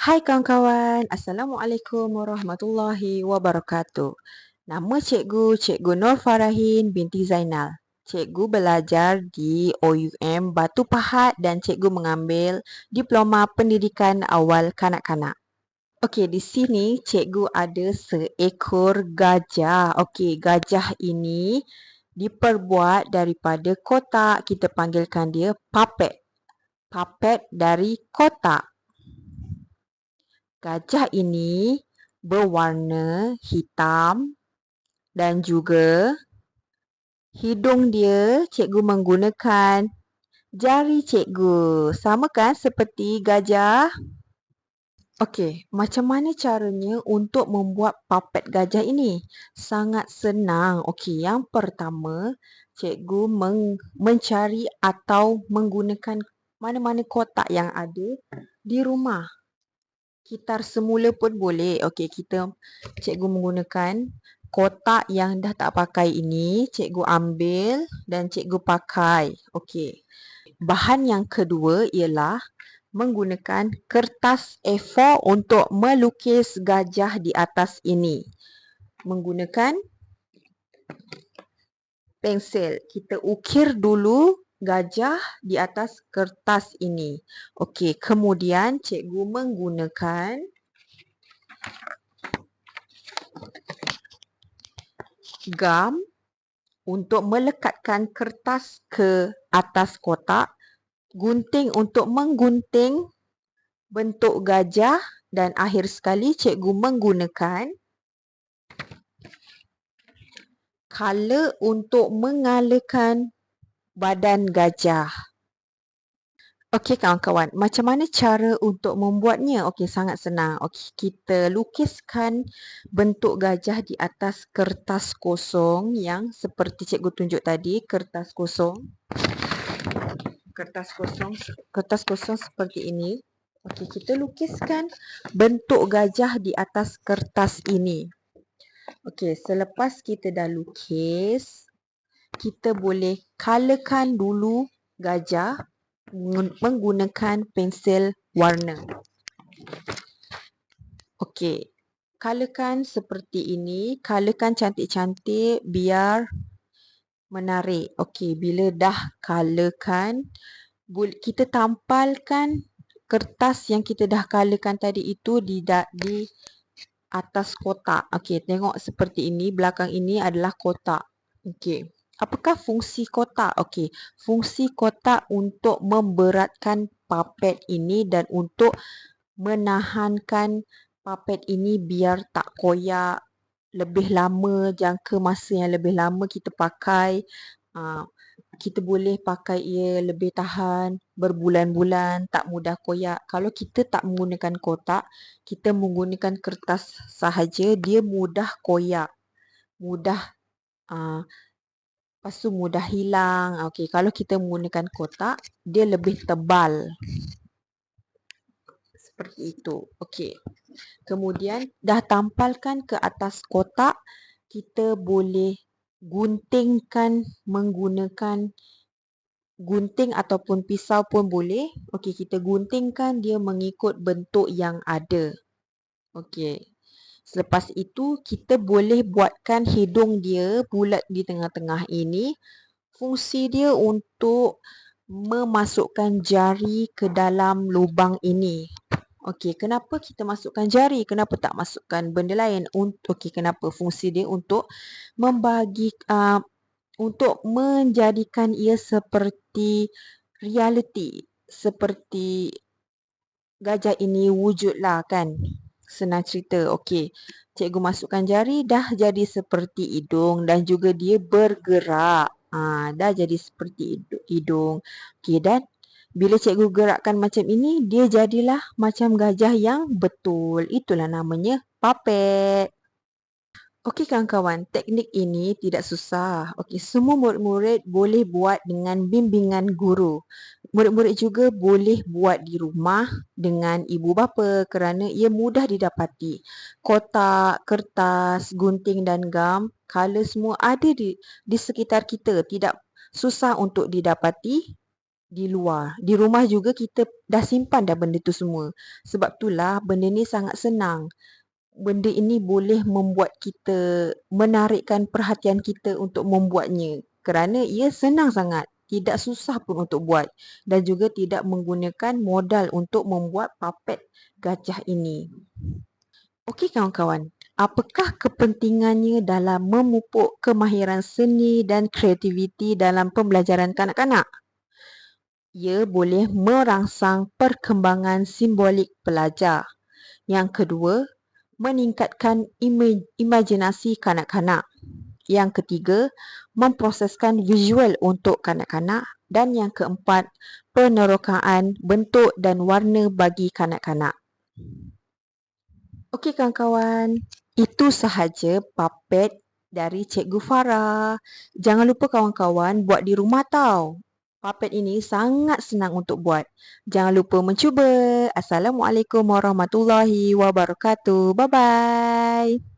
Hai kawan-kawan, Assalamualaikum warahmatullahi wabarakatuh. Nama cikgu, Cikgu Nur Farahin binti Zainal. Cikgu belajar di OUM Batu Pahat dan cikgu mengambil Diploma Pendidikan Awal Kanak-kanak. Okey, di sini cikgu ada seekor gajah. Okey, gajah ini diperbuat daripada kotak. Kita panggilkan dia puppet. Puppet dari kotak. Gajah ini berwarna hitam dan juga hidung dia cikgu menggunakan jari cikgu. Sama kan seperti gajah? Okey, macam mana caranya untuk membuat puppet gajah ini? Sangat senang. Okey, yang pertama, cikgu meng- mencari atau menggunakan mana-mana kotak yang ada di rumah kitar semula pun boleh. Okey, kita cikgu menggunakan kotak yang dah tak pakai ini, cikgu ambil dan cikgu pakai. Okey. Bahan yang kedua ialah menggunakan kertas A4 untuk melukis gajah di atas ini. Menggunakan pensel. Kita ukir dulu gajah di atas kertas ini. Okey, kemudian cikgu menggunakan gam untuk melekatkan kertas ke atas kotak, gunting untuk menggunting bentuk gajah dan akhir sekali cikgu menggunakan color untuk mengalakan badan gajah. Okey kawan-kawan, macam mana cara untuk membuatnya? Okey, sangat senang. Okey, kita lukiskan bentuk gajah di atas kertas kosong yang seperti cikgu tunjuk tadi, kertas kosong. Kertas kosong, kertas kosong seperti ini. Okey, kita lukiskan bentuk gajah di atas kertas ini. Okey, selepas kita dah lukis, kita boleh colorkan dulu gajah menggunakan pensel warna. Okey, colorkan seperti ini. Colorkan cantik-cantik biar menarik. Okey, bila dah colorkan, kita tampalkan kertas yang kita dah colorkan tadi itu di di atas kotak. Okey, tengok seperti ini. Belakang ini adalah kotak. Okey. Apakah fungsi kotak? Okey, fungsi kotak untuk memberatkan puppet ini dan untuk menahankan puppet ini biar tak koyak lebih lama, jangka masa yang lebih lama kita pakai. Uh, kita boleh pakai ia lebih tahan berbulan-bulan, tak mudah koyak. Kalau kita tak menggunakan kotak, kita menggunakan kertas sahaja, dia mudah koyak. Mudah uh, Lepas tu mudah hilang. Okey, kalau kita menggunakan kotak, dia lebih tebal. Seperti itu. Okey. Kemudian dah tampalkan ke atas kotak, kita boleh guntingkan menggunakan gunting ataupun pisau pun boleh. Okey, kita guntingkan dia mengikut bentuk yang ada. Okey. Selepas itu kita boleh buatkan hidung dia bulat di tengah-tengah ini. Fungsi dia untuk memasukkan jari ke dalam lubang ini. Okey, kenapa kita masukkan jari? Kenapa tak masukkan benda lain? Okey, kenapa? Fungsi dia untuk membagi uh, untuk menjadikan ia seperti reality, seperti gajah ini wujudlah kan senang cerita. Okey. Cikgu masukkan jari dah jadi seperti hidung dan juga dia bergerak. Ha, dah jadi seperti hidung. Okey dan bila cikgu gerakkan macam ini, dia jadilah macam gajah yang betul. Itulah namanya puppet. Okey kawan-kawan, teknik ini tidak susah. Okey, semua murid-murid boleh buat dengan bimbingan guru. Murid-murid juga boleh buat di rumah dengan ibu bapa kerana ia mudah didapati. Kotak, kertas, gunting dan gam, color semua ada di di sekitar kita. Tidak susah untuk didapati di luar. Di rumah juga kita dah simpan dah benda tu semua. Sebab itulah benda ni sangat senang. Benda ini boleh membuat kita menarikkan perhatian kita untuk membuatnya. Kerana ia senang sangat. Tidak susah pun untuk buat. Dan juga tidak menggunakan modal untuk membuat papet gajah ini. Okey kawan-kawan. Apakah kepentingannya dalam memupuk kemahiran seni dan kreativiti dalam pembelajaran kanak-kanak? ia boleh merangsang perkembangan simbolik pelajar. Yang kedua, meningkatkan imajinasi kanak-kanak. Yang ketiga, memproseskan visual untuk kanak-kanak. Dan yang keempat, penerokaan bentuk dan warna bagi kanak-kanak. Okey kawan-kawan, itu sahaja papet dari Cikgu Farah. Jangan lupa kawan-kawan buat di rumah tau. Puppet ini sangat senang untuk buat. Jangan lupa mencuba. Assalamualaikum warahmatullahi wabarakatuh. Bye-bye.